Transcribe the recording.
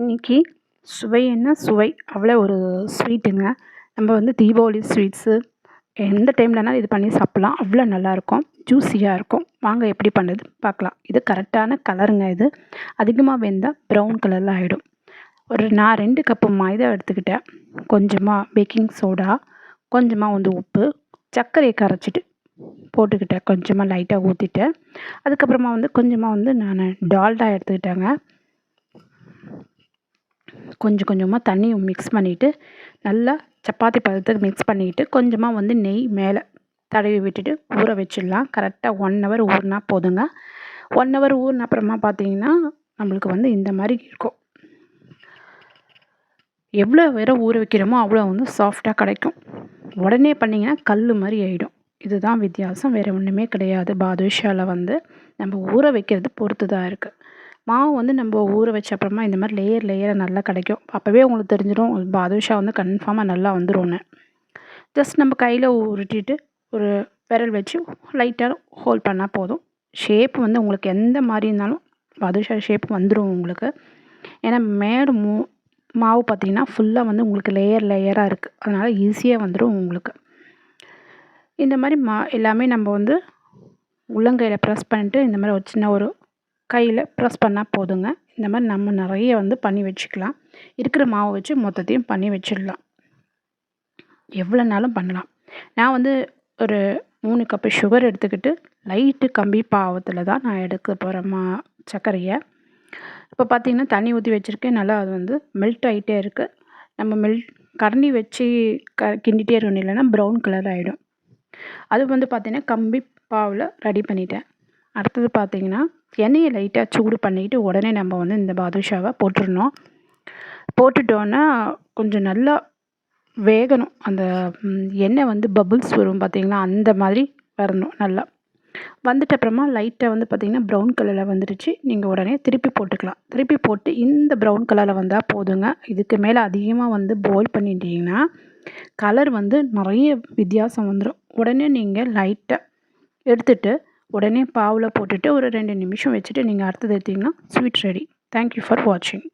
இன்னைக்கு சுவைன்னா சுவை? அவ்வளோ ஒரு ஸ்வீட்டுங்க நம்ம வந்து தீபாவளி ஸ்வீட்ஸு எந்த டைம்லனாலும் இது பண்ணி சாப்பிட்லாம். அவ்வளோ நல்லாயிருக்கும் ஜூஸியாக இருக்கும். வாங்க எப்படி பண்ணுறது பார்க்கலாம். இது கரெக்டான கலருங்க இது. அதிகமாக வெந்தால் ப்ரௌன் கலரில் ஆகிடும் ஒரு நான் ரெண்டு கப்பு மைதா எடுத்துக்கிட்டேன். கொஞ்சமாக பேக்கிங் சோடா கொஞ்சமாக வந்து உப்பு சர்க்கரையை கரைச்சிட்டு போட்டுக்கிட்டேன். கொஞ்சமாக லைட்டாக ஊற்றிட்டேன் அதுக்கப்புறமா வந்து கொஞ்சமாக வந்து நான் டால்டா எடுத்துக்கிட்டேங்க. கொஞ்சம் கொஞ்சமாக தண்ணியை மிக்ஸ் பண்ணிவிட்டு நல்லா சப்பாத்தி பதத்துக்கு மிக்ஸ் பண்ணிவிட்டு கொஞ்சமாக வந்து நெய் மேலே தடவி விட்டுட்டு ஊற வச்சிடலாம். கரெக்டாக ஒன் ஹவர் ஊறினா போதுங்க. ஒன் ஹவர் ஊறின அப்புறமா பார்த்தீங்கன்னா நம்மளுக்கு வந்து இந்த மாதிரி இருக்கும். எவ்வளோ வேற ஊற வைக்கிறோமோ அவ்வளோ வந்து சாஃப்டாக கிடைக்கும். உடனே பண்ணிங்கன்னா கல் மாதிரி ஆகிடும் இதுதான் வித்தியாசம். வேறு ஒன்றுமே கிடையாது. பாதுஷாவில் வந்து நம்ம ஊற வைக்கிறது பொறுத்து தான் இருக்குது மாவு வந்து நம்ம ஊற வச்ச அப்புறமா இந்த மாதிரி லேயர் லேயராக நல்லா கிடைக்கும். அப்போவே உங்களுக்கு தெரிஞ்சிடும். பாதுஷா வந்து கன்ஃபார்மாக நல்லா வந்துடும்னு ஜஸ்ட் நம்ம கையில் உருட்டிட்டு ஒரு விரல் வச்சு லைட்டாக ஹோல்ட் பண்ணால் போதும். ஷேப் வந்து உங்களுக்கு எந்த மாதிரி இருந்தாலும் பாதுஷா ஷேப் வந்துடும் உங்களுக்கு. ஏன்னா மேடு மூ மாவு பார்த்திங்கன்னா ஃபுல்லாக வந்து உங்களுக்கு லேயர் லேயராக இருக்குது அதனால் ஈஸியாக வந்துடும் உங்களுக்கு. இந்த மாதிரி மா எல்லாமே நம்ம வந்து உள்ளங்கையில் ப்ரெஸ் பண்ணிட்டு இந்த மாதிரி ஒரு சின்ன ஒரு கையில் ப்ரெஸ் பண்ணால் போதுங்க. இந்த மாதிரி நம்ம நிறைய வந்து பண்ணி வச்சுக்கலாம். இருக்கிற மாவை வச்சு மொத்தத்தையும் பண்ணி வச்சிடலாம். எவ்வளோனாலும் பண்ணலாம். நான் வந்து ஒரு மூணு கப்பு சுகர் எடுத்துக்கிட்டு லைட்டு கம்பி பாவத்தில் தான் நான் எடுக்க போகிற மா சர்க்கரையை. இப்போ பார்த்திங்கன்னா தண்ணி ஊற்றி வச்சுருக்கேன். நல்லா அது வந்து மெல்ட் ஆகிட்டே இருக்குது நம்ம மெல் கரண்டி வச்சு க கிண்டிகிட்டே இருக்கணும். இல்லைன்னா ப்ரௌன் கலர் ஆகிடும் அது வந்து பார்த்திங்கன்னா கம்பி பாவில் ரெடி பண்ணிட்டேன். அடுத்தது பார்த்திங்கன்னா எண்ணெயை லைட்டாக சூடு பண்ணிக்கிட்டு உடனே நம்ம வந்து இந்த பாதுஷாவை போட்டுடணும். போட்டுட்டோன்னா கொஞ்சம் நல்லா வேகணும். அந்த எண்ணெய் வந்து பபுள்ஸ் வரும் பார்த்திங்களா அந்த மாதிரி வரணும் நல்லா. வந்துட்ட அப்புறமா லைட்டாக வந்து பார்த்திங்கன்னா ப்ரௌன் கலரில் வந்துடுச்சு நீங்கள் உடனே திருப்பி போட்டுக்கலாம். திருப்பி போட்டு இந்த ப்ரௌன் கலரில் வந்தால் போதுங்க. இதுக்கு மேலே அதிகமாக வந்து பாயில் பண்ணிட்டீங்கன்னா கலர் வந்து நிறைய வித்தியாசம் வந்துடும் உடனே நீங்கள் லைட்டாக எடுத்துகிட்டு உடனே பாவில் போட்டுட்டு ஒரு ரெண்டு நிமிஷம் வச்சுட்டு நீங்கள் அடுத்தது எடுத்திங்கன்னா ஸ்வீட் ரெடி தேங்க்யூ ஃபார் வாட்சிங்